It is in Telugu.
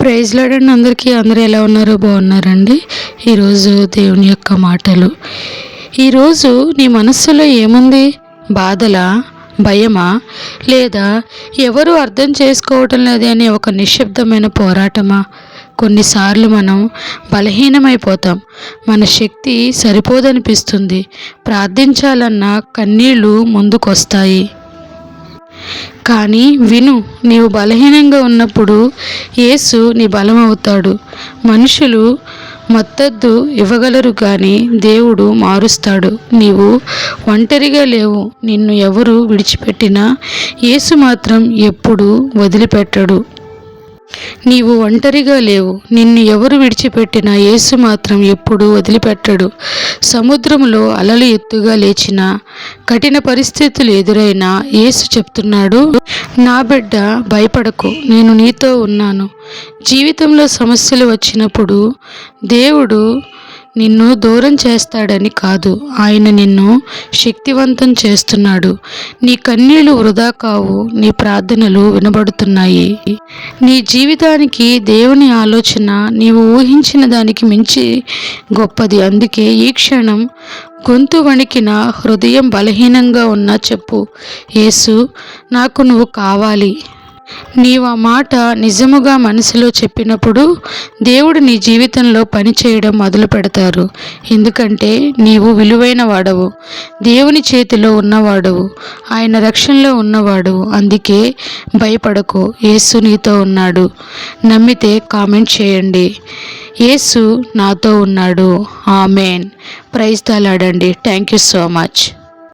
ప్రైజ్ లాడండి అందరికీ. అందరూ ఎలా ఉన్నారో బాగున్నారండి. ఈరోజు దేవుని యొక్క మాటలు. ఈరోజు నీ మనస్సులో ఏముంది? బాధలా? భయమా? లేదా ఎవరు అర్థం చేసుకోవటం లేదని ఒక నిశ్శబ్దమైన పోరాటమా? కొన్నిసార్లు మనం బలహీనమైపోతాం. మన శక్తి సరిపోదనిపిస్తుంది. ప్రార్థించాలన్న కన్నీళ్ళు ముందుకొస్తాయి. కానీ విను నీవు బలహీనంగా ఉన్నప్పుడు యేసు నీ బలమవుతాడు. మనుషులు మద్దతు ఇవ్వగలరు కానీ దేవుడు మారుస్తాడు. నీవు ఒంటరిగా లేవు నిన్ను ఎవరు విడిచిపెట్టినా యేసు మాత్రం ఎప్పుడు వదిలిపెట్టడు. నీవు ఒంటరిగా లేవు. నిన్ను ఎవరు విడిచిపెట్టినా యేసు మాత్రం ఎప్పుడు వదిలిపెట్టడు. సముద్రంలో అలలు ఎత్తుగా లేచిన కఠిన పరిస్థితులు ఎదురైనా యేసు చెప్తున్నాడు నా బిడ్డ భయపడకు. నేను నీతో ఉన్నాను. జీవితంలో సమస్యలు వచ్చినప్పుడు దేవుడు నిన్ను దూరం చేస్తాడని కాదు. ఆయన నిన్ను శక్తివంతం చేస్తున్నాడు. నీ కన్నీళ్ళు వృధా కావు. నీ ప్రార్థనలు వినబడుతున్నాయి. నీ జీవితానికి దేవుని ఆలోచన నీవు ఊహించిన దానికి మించి గొప్పది. అందుకే ఈ క్షణం గొంతు వణికిన హృదయం బలహీనంగా ఉన్నా చెప్పు. యేసు నాకు నువ్వు కావాలి. నీవు ఆ మాట నిజముగా మనసులో చెప్పినప్పుడు దేవుడు నీ జీవితంలో పనిచేయడం మొదలు పెడతారు. ఎందుకంటే నీవు విలువైన వాడవు. దేవుని చేతిలో ఉన్నవాడవు. ఆయన రక్షణలో ఉన్నవాడు అందుకే భయపడకు. యేసు నీతో ఉన్నాడు. నమ్మితే కామెంట్ చేయండి. యేసు నాతో ఉన్నాడు. ఆమెన్. ప్రైజ్ తలాడండి థ్యాంక్ యూ సో మచ్.